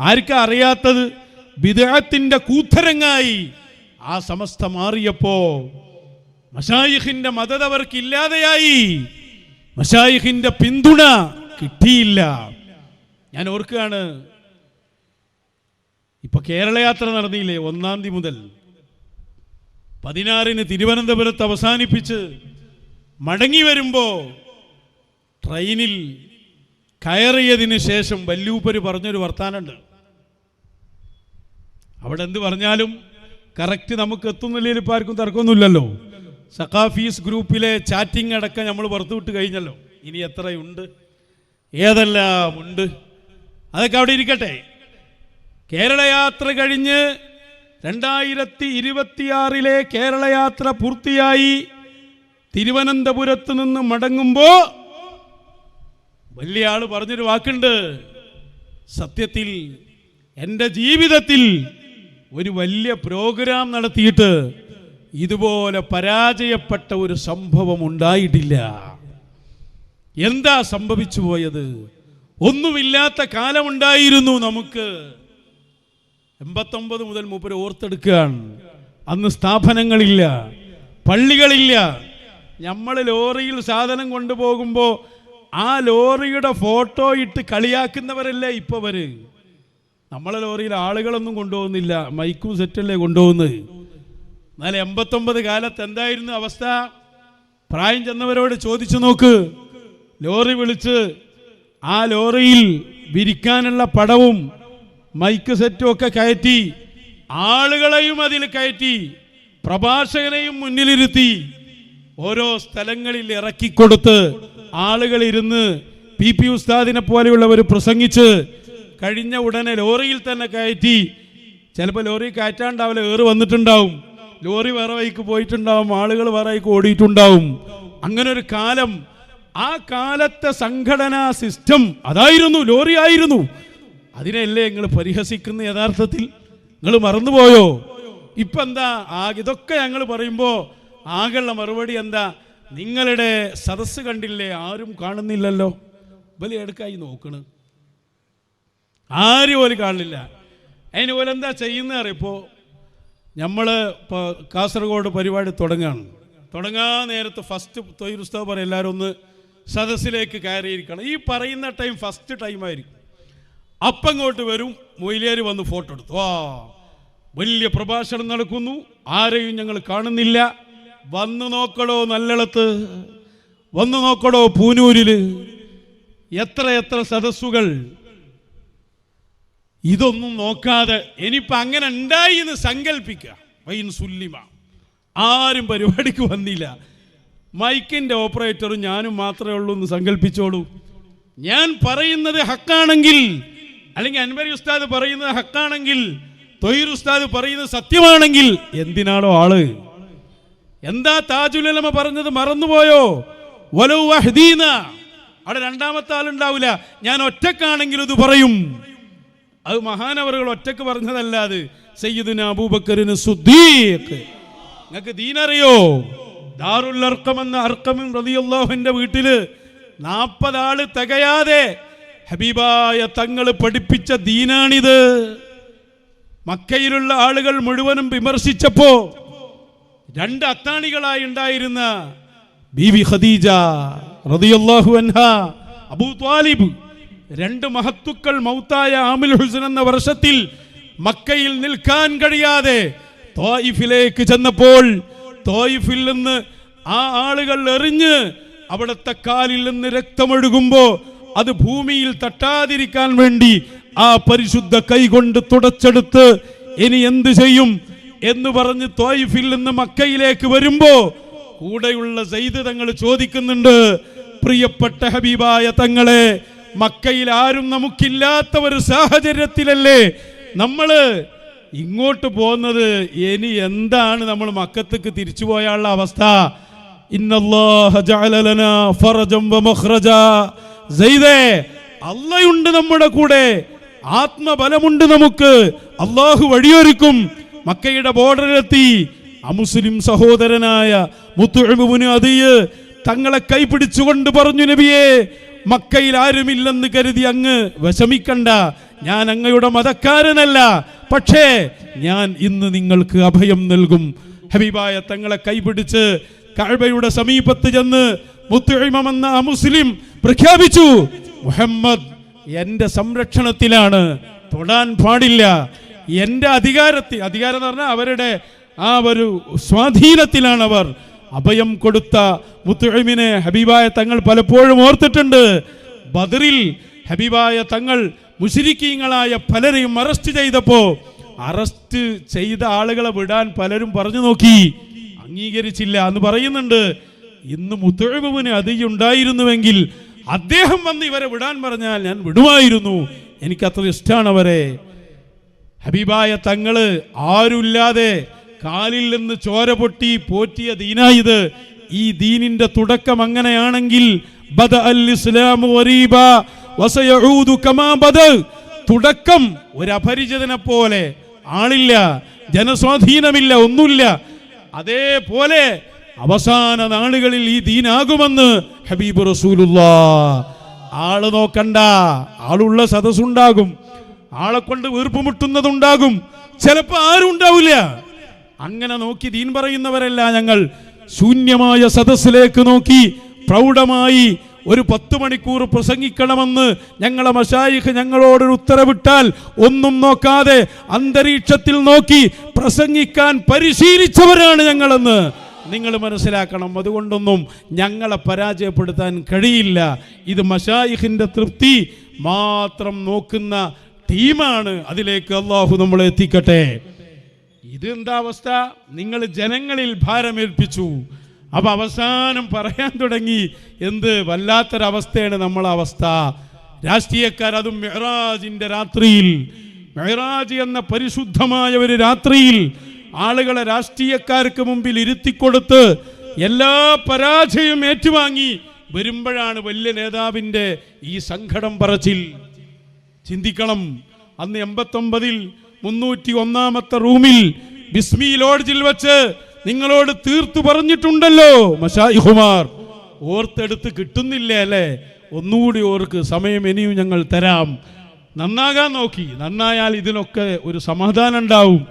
ആർക്കാ അറിയാത്തത്? വിദേഹത്തിന്റെ കൂത്തരങ്ങായി ആ സമസ്ത മാറിയപ്പോ മഷായിഖിന്റെ മതത് അവർക്ക് ഇല്ലാതെയായി. മഷായിഖിന്റെ പിന്തുണ കിട്ടിയില്ല. ഞാൻ ഓർക്കുകയാണ് ഇപ്പൊ കേരളയാത്ര നടന്നില്ലേ ഒന്നാം തീയതി മുതൽ? പതിനാറിന് തിരുവനന്തപുരത്ത് അവസാനിപ്പിച്ച് മടങ്ങി വരുമ്പോ ട്രെയിനിൽ കയറിയതിന് ശേഷം വല്ലൂപ്പര് പറഞ്ഞൊരു വർത്താനുണ്ട് അവിടെ എന്ത് പറഞ്ഞാലും കറക്റ്റ് നമുക്ക് എത്തുന്നില്ലെങ്കിൽ ഇപ്പം ആർക്കും തർക്കമൊന്നുമില്ലല്ലോ. സഖാഫീസ് ഗ്രൂപ്പിലെ ചാറ്റിംഗ് അടക്കം നമ്മൾ പുറത്തു വിട്ട് കഴിഞ്ഞല്ലോ. ഇനി എത്രയുണ്ട്? ഏതെല്ലാം ഉണ്ട്? അതൊക്കെ അവിടെ ഇരിക്കട്ടെ. കേരള കേരളയാത്ര കഴിഞ്ഞ് രണ്ടായിരത്തി ഇരുപത്തിയാറിലെ കേരളയാത്ര പൂർത്തിയായി തിരുവനന്തപുരത്ത് നിന്ന് മടങ്ങുമ്പോൾ വലിയ ആൾ പറഞ്ഞൊരു വാക്കുണ്ട്. സത്യത്തിൽ എന്റെ ജീവിതത്തിൽ ഒരു വലിയ പ്രോഗ്രാം നടത്തിയിട്ട് ഇതുപോലെ പരാജയപ്പെട്ട ഒരു സംഭവം ഉണ്ടായിട്ടില്ല. എന്താ സംഭവിച്ചു പോയത്? ഒന്നുമില്ലാത്ത കാലമുണ്ടായിരുന്നു നമുക്ക്. എൺപത്തൊമ്പത് മുതൽ മൂപ്പര് ഓർത്തെടുക്കുകയാണ്. അന്ന് സ്ഥാപനങ്ങളില്ല പള്ളികളില്ല. നമ്മൾ ലോറിയിൽ സാധനം കൊണ്ടുപോകുമ്പോൾ ആ ലോറിയുടെ ഫോട്ടോ ഇട്ട് കളിയാക്കുന്നവരല്ലേ ഇപ്പൊ വര് നമ്മളെ ലോറിയിൽ ആളുകളൊന്നും കൊണ്ടുപോകുന്നില്ല. മൈക്കും സെറ്റല്ലേ കൊണ്ടുപോകുന്നത്. എന്നാൽ എൺപത്തൊമ്പത് കാലത്ത് എന്തായിരുന്നു അവസ്ഥ? പ്രായം ചെന്നവരോട് ചോദിച്ചു നോക്ക്. ലോറി വിളിച്ച് ആ ലോറിയിൽ വിരിക്കാനുള്ള പടവും മൈക്ക് സെറ്റും ഒക്കെ കയറ്റി ആളുകളെയും അതിൽ കയറ്റി പ്രഭാഷകനെയും മുന്നിലിരുത്തി ഓരോ സ്ഥലങ്ങളിൽ ഇറക്കിക്കൊടുത്ത് ആളുകൾ ഇരുന്ന് പി പി ഉസ്താദിനെ പോലെയുള്ളവർ പ്രസംഗിച്ച് കഴിഞ്ഞ ഉടനെ ലോറിയിൽ തന്നെ കയറ്റി. ചിലപ്പോൾ ലോറി കയറ്റാണ്ടാവില്ല ഏറ് വന്നിട്ടുണ്ടാവും. ലോറി വേറെ വൈക്ക് പോയിട്ടുണ്ടാവും ആളുകൾ വേറെ വൈക്ക് ഓടിയിട്ടുണ്ടാവും. അങ്ങനെ ഒരു കാലം. ആ കാലത്തെ സംഘടനാ സിസ്റ്റം അതായിരുന്നു ലോറി ആയിരുന്നു. അതിനെയല്ലേ നിങ്ങൾ പരിഹസിക്കുന്ന യഥാർത്ഥത്തിൽ? നിങ്ങൾ മറന്നുപോയോ? ഇപ്പൊ എന്താ ആ ഇതൊക്കെ ഞങ്ങൾ പറയുമ്പോ ആകെയുള്ള മറുപടി എന്താ? നിങ്ങളുടെ സദസ്സ് കണ്ടില്ലേ? ആരും കാണുന്നില്ലല്ലോ. വലിയ എടുക്കായി നോക്കണ്. ആരും പോലും കാണില്ല. അതിന് പോലെ എന്താ ചെയ്യുന്ന അറിയപ്പോൾ നമ്മൾ ഇപ്പോൾ കാസർഗോഡ് പരിപാടി തുടങ്ങുകയാണ് തുടങ്ങാൻ നേരത്ത് ഫസ്റ്റ് തൊഴിലുസ്താവ് പറയും എല്ലാവരും ഒന്ന് സദസ്സിലേക്ക് കയറിയിരിക്കണം. ഈ പറയുന്ന ടൈം ഫസ്റ്റ് ടൈം ആയിരിക്കും. അപ്പങ്ങോട്ട് വരും മൊയിലേര് വന്ന് ഫോട്ടോ എടുത്തു. ആ വലിയ പ്രഭാഷണം നടക്കുന്നു. ആരെയും ഞങ്ങൾ കാണുന്നില്ല. വന്നു നോക്കടോ നല്ലിടത്ത് വന്നു നോക്കടോ പൂനൂരിൽ എത്ര എത്ര സദസ്സുകൾ ഇതൊന്നും നോക്കാതെ ഇനിയിപ്പോൾ അങ്ങനെ ഉണ്ടായി എന്ന് സങ്കല്പിക്കുക വൈൻ സുല്ലിമ. ആരും പരിപാടിക്ക് വന്നില്ല. മൈക്കിന്റെ ഓപ്പറേറ്ററും ഞാനും മാത്രമേ ഉള്ളൂ എന്ന് സങ്കല്പിച്ചോളൂ ഞാൻ പറയുന്നത് ഹക്കാണെങ്കിൽ അല്ലെങ്കിൽ അൻവരി ഉസ്താദ് പറയുന്നത് ഹക്കാണെങ്കിൽ തൊയിർ ഉസ്താദ് പറയുന്നത് സത്യമാണെങ്കിൽ എന്തിനാണോ ആൾ? എന്താ താജുലമ പറഞ്ഞത് മറന്നുപോയോ? വലോ വഹദീന. അവിടെ രണ്ടാമത്തെ ആളുണ്ടാവില്ല ഞാൻ ഒറ്റക്കാണെങ്കിൽ ഇത് പറയും. അത് മഹാനവറുകൾ ഒറ്റയ്ക്ക് പറഞ്ഞതല്ല അത് സയ്യിദുന അബൂബക്കറിന് സുദ്ദീഖ്. നിങ്ങൾക്ക് ദീനറിയോ? ദാറുൽ അർക്കം എന്ന അർക്കമിൻ റതിയുള്ളാഹുവിന്റെ വീട്ടിൽ നാൽപ്പതാൾ തികയാതെ ഹബീബായ തങ്ങൾ പഠിപ്പിച്ച ദീനാണിത്. മക്കയിലുള്ള ആളുകൾ മുഴുവനും വിമർശിച്ചപ്പോ രണ്ട് അത്താണികളായി ഉണ്ടായിരുന്ന ബീവി ഖദീജ റളിയല്ലാഹു അൻഹ അബൂ ത്വാലിബ് രണ്ട് മഹത്തുക്കൾ മൗത്തായ ആമിൽ ഹുസൻ എന്ന വർഷത്തിൽ മക്കയിൽ നിൽക്കാൻ കഴിയാതെ തോയിഫിലേക്ക് ചെന്നപ്പോൾ തോയിഫിൽ നിന്ന് ആ ആളുകൾ എറിഞ്ഞ് അവിടുത്തെ കാലിൽ നിന്ന് രക്തമൊഴുകുമ്പോ അത് ഭൂമിയിൽ തട്ടാതിരിക്കാൻ വേണ്ടി ആ പരിശുദ്ധ കൈകൊണ്ട് തുടച്ചെടുത്ത് ഇനി എന്ത് ചെയ്യും എന്ന് പറഞ്ഞ് തോയിഫിൽ നിന്ന് മക്കയിലേക്ക് വരുമ്പോ കൂടെയുള്ള സെയ്ത് തങ്ങൾ ചോദിക്കുന്നുണ്ട് പ്രിയപ്പെട്ട ഹബീബായ തങ്ങളെ മക്കയിൽ ആരും നമുക്കില്ലാത്ത ഒരു സാഹചര്യത്തിലല്ലേ നമ്മൾ ഇങ്ങോട്ട് പോകുന്നത്? ഇനി എന്താണ് നമ്മൾ മക്കത്തേക്ക് തിരിച്ചു പോയാനുള്ള അവസ്ഥ? അള്ളയുണ്ട് നമ്മുടെ കൂടെ. ആത്മബലമുണ്ട് നമുക്ക്. അള്ളാഹു വഴിയൊരുക്കും. മക്കയുടെ ബോർഡറിലെത്തി. അമുസ്ലിം സഹോദരനായ മുത്തുഅബുന് അതിയ് തങ്ങളെ കൈപിടിച്ചുകൊണ്ട് പറഞ്ഞു നബിയെ മക്കയിൽ ആരുമില്ലെന്ന് കരുതി അങ്ങ് വിഷമിക്കണ്ട. ഞാൻ അങ്ങയുടെ മതക്കാരനല്ല. പക്ഷേ ഞാൻ ഇന്ന് നിങ്ങൾക്ക് അഭയം നൽകും. ഹബീബായ തങ്ങളെ കൈപിടിച്ച് കഅബയുടെ സമീപത്ത് ചെന്ന് മുത്തുഴിമെന്ന ആ മുസ്ലിം പ്രഖ്യാപിച്ചു മുഹമ്മദ് എന്റെ സംരക്ഷണത്തിലാണ്. തൊടാൻ പാടില്ല. എന്റെ അധികാരത്തിൽ അധികാരം എന്ന് പറഞ്ഞാൽ അവരുടെ ആ ഒരു സ്വാധീനത്തിലാണ് അവർ. അഭയം കൊടുത്ത മുത്തുഴിമിനെ ഹബീബായ തങ്ങൾ പലപ്പോഴും ഓർത്തിട്ടുണ്ട്. ബദറിൽ ഹബീബായ തങ്ങൾ മുഷിരിക്കീങ്ങളായ പലരെയും അറസ്റ്റ് ചെയ്തപ്പോ അറസ്റ്റ് ചെയ്ത ആളുകളെ വിടാൻ പലരും പറഞ്ഞു നോക്കി. അംഗീകരിച്ചില്ല എന്ന് പറയുന്നുണ്ട്. ഇന്ന് മുത്തുഴിമിന് അതിയുണ്ടായിരുന്നുവെങ്കിൽ അദ്ദേഹം വന്ന് ഇവരെ വിടാൻ പറഞ്ഞാൽ ഞാൻ വിടുമായിരുന്നു. എനിക്കത്ര ഇഷ്ടമാണ് അവരെ. ഹബീബായ തങ്ങൾ ആരുമില്ലാതെ കാലിൽ നിന്ന് ചോര പൊട്ടി പോറ്റിയ ദീനായത് ഈ ദീനിന്റെ തുടക്കം അങ്ങനെയാണെങ്കിൽ ബദ അൽ ഇസ്ലാമു വരീബ വസയഊദു കമാ ബദ. തുടക്കം ഒരു പോലെ ആളില്ല ജനസ്വാധീനമില്ല ഒന്നുമില്ല. അതേപോലെ അവസാന നാളുകളിൽ ഈ ദീനാകുമെന്ന് ഹബീബ് റസൂലുള്ളാ. ആൾ നോക്കണ്ട ആളുള്ള സദസ്സുണ്ടാകും. ആളെ കൊണ്ട് വീർപ്പുമുട്ടുന്നതുണ്ടാകും. ചിലപ്പോൾ ആരും ഉണ്ടാവില്ല. അങ്ങനെ നോക്കി ദീൻ പറയുന്നവരല്ല ഞങ്ങൾ. ശൂന്യമായ സദസ്സിലേക്ക് നോക്കി പ്രൗഢമായി ഒരു പത്ത് മണിക്കൂർ പ്രസംഗിക്കണമെന്ന് ഞങ്ങളെ മഷായിഖ് ഞങ്ങളോടൊരു ഉത്തരവിട്ടാൽ ഒന്നും നോക്കാതെ അന്തരീക്ഷത്തിൽ നോക്കി പ്രസംഗിക്കാൻ പരിശീലിച്ചവരാണ് ഞങ്ങളെന്ന്. നിങ്ങൾ മനസ്സിലാക്കണം അതുകൊണ്ടൊന്നും ഞങ്ങളെ പരാജയപ്പെടുത്താൻ കഴിയില്ല. ഇത് മഷായിഖിന്റെ തൃപ്തി മാത്രം നോക്കുന്ന ടീമാണ്. അതിലേക്ക് അള്ളാഹു നമ്മളെ എത്തിക്കട്ടെ. ഇത് എന്താ അവസ്ഥ? നിങ്ങൾ ജനങ്ങളിൽ ഭാരമേൽപ്പിച്ചു. അപ്പൊ അവസാനം പറയാൻ തുടങ്ങി എന്ത് വല്ലാത്തൊരവസ്ഥയാണ് നമ്മളെ അവസ്ഥ. രാഷ്ട്രീയക്കാർ അതും മെഹ്റാജിന്റെ രാത്രിയിൽ. മെഹറാജ് എന്ന പരിശുദ്ധമായ ഒരു രാത്രിയിൽ ആളുകളെ രാഷ്ട്രീയക്കാർക്ക് മുമ്പിൽ ഇരുത്തിക്കൊടുത്ത് എല്ലാ പരാജയവും ഏറ്റുവാങ്ങി. വരുമ്പോഴാണ് വലിയ നേതാവിന്റെ ഈ സങ്കടം പറച്ചിൽ. ചിന്തിക്കണം അന്ന് എൺപത്തൊമ്പതിൽ മുന്നൂറ്റി ഒന്നാമത്തെ റൂമിൽ ബിസ്മി ലോഡ്ജിൽ വെച്ച് നിങ്ങളോട് തീർത്തു പറഞ്ഞിട്ടുണ്ടല്ലോ മഷായിഹുമാർ ഓർത്തെടുത്ത് കിട്ടുന്നില്ല അല്ലേ? ഒന്നുകൂടി ഓർക്ക് സമയം ഇനിയും ഞങ്ങൾ തരാം. നന്നാകാൻ നോക്കി. നന്നായാൽ ഇതിനൊക്കെ ഒരു സമാധാനം ഉണ്ടാവും.